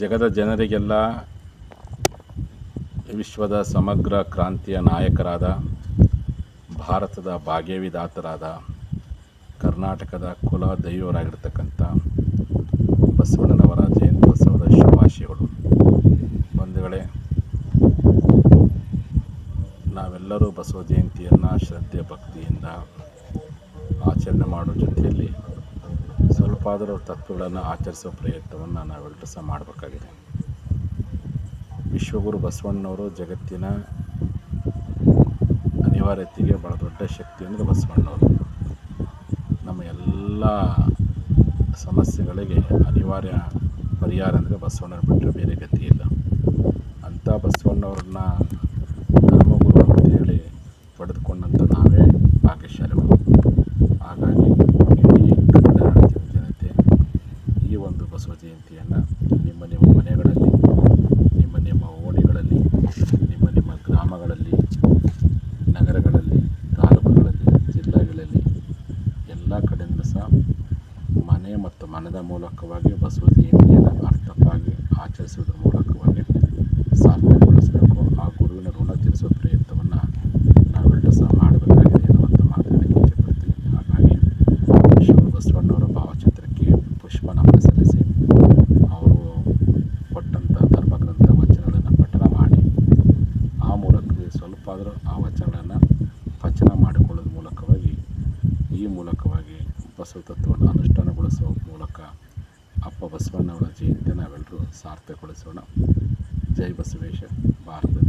ಜಗದ ಜನರಿಗೆಲ್ಲ ವಿಶ್ವದ ಸಮಗ್ರ ಕ್ರಾಂತಿಯ ನಾಯಕರಾದ, ಭಾರತದ ಭಾಗ್ಯವಿದಾತರಾದ, ಕರ್ನಾಟಕದ ಕುಲ ದೈವರಾಗಿರ್ತಕ್ಕಂಥ ಬಸವಣ್ಣನವರ ಜಯಂತ್ಯೋತ್ಸವದ ಶುಭಾಶಯಗಳು. ಬಂಧುಗಳೇ, ನಾವೆಲ್ಲರೂ ಬಸವ ಜಯಂತಿಯನ್ನು ಶ್ರದ್ಧೆ, ಭಕ್ತಿಯಿಂದ ಆಚರಣೆ ಮಾಡೋ ಆದರೂ ತತ್ವಗಳನ್ನು ಆಚರಿಸೋ ಪ್ರಯತ್ನವನ್ನು ನಾವೆಲ್ಲರೂ ಸಹ ಮಾಡಬೇಕಾಗಿದೆ. ವಿಶ್ವಗುರು ಬಸವಣ್ಣನವರು ಜಗತ್ತಿನ ಅನಿವಾರ್ಯತೆಗೆ ಭಾಳ ದೊಡ್ಡ ಶಕ್ತಿ ಅಂದರೆ ಬಸವಣ್ಣವರು. ನಮ್ಮ ಎಲ್ಲ ಸಮಸ್ಯೆಗಳಿಗೆ ಅನಿವಾರ್ಯ ಪರಿಹಾರ ಅಂದರೆ ಬಸವಣ್ಣನ ಬಿಟ್ಟರೆ ಬೇರೆ ಗತಿ ಇಲ್ಲ. ಅಂಥ ಬಸವಣ್ಣವ್ರನ್ನ ಧರ್ಮಗುರು ಅಂತೇಳಿ ಪಡೆದುಕೊಂಡಂಥ ನಾವೇ ಭಾಗ್ಯಶಾಲಿಗಳು. ಬಸವ ಜಯಂತಿಯನ್ನು ನಿಮ್ಮ ನಿಮ್ಮ ಮನೆಗಳಲ್ಲಿ, ನಿಮ್ಮ ನಿಮ್ಮ ಓಣಿಗಳಲ್ಲಿ, ನಿಮ್ಮ ನಿಮ್ಮ ಗ್ರಾಮಗಳಲ್ಲಿ, ನಗರಗಳಲ್ಲಿ, ತಾಲೂಕುಗಳಲ್ಲಿ, ಜಿಲ್ಲೆಗಳಲ್ಲಿ ಎಲ್ಲ ಕಡೆಯಿಂದ ಸಹ ಮನೆ ಮತ್ತು ಮನದ ಮೂಲಕವಾಗಿ ಬಸವ ಜಯಂತಿಯನ್ನು ಅರ್ಥವಾಗಿ ಆಚರಿಸುವುದರ ಮೂಲಕವಾಗಿ ಸಾರ್ಥಕಗೊಳಿಸಬೇಕು ಆ ಗುರುವಿನ ಋಣ ತೀರಿಸುವ ಪ್ರಯತ್ನವನ್ನು ನಾವೆಲ್ಲರೂ ಸಹ ಮಾಡಬೇಕಾಗಿದೆ ಅನ್ನುವಂಥ ಮಾತನ್ನು ಇಚ್ಛೆಪಡ್ತೀನಿ ಹಾಗಾಗಿ ಬಸವಣ್ಣವರ ಭಾವಚಿತ್ರಕ್ಕೆ ಪುಷ್ಪ ನಮನ ಸಲ್ಲಿಸಿ. ಆದರೂ ಆ ವಚನಗಳನ್ನು ಪಚನ ಮಾಡಿಕೊಳ್ಳೋದ್ರ ಮೂಲಕವಾಗಿ, ಈ ಮೂಲಕವಾಗಿ ಬಸವ ತತ್ವವನ್ನು ಅನುಷ್ಠಾನಗೊಳಿಸುವ ಮೂಲಕ ಅಪ್ಪ ಬಸವಣ್ಣವರ ಜಯಂತಿ ನಾವೆಲ್ಲರೂ ಸಾರ್ಥಕಗೊಳಿಸೋಣ. ಜೈ ಬಸವೇಶ ಭಾರತ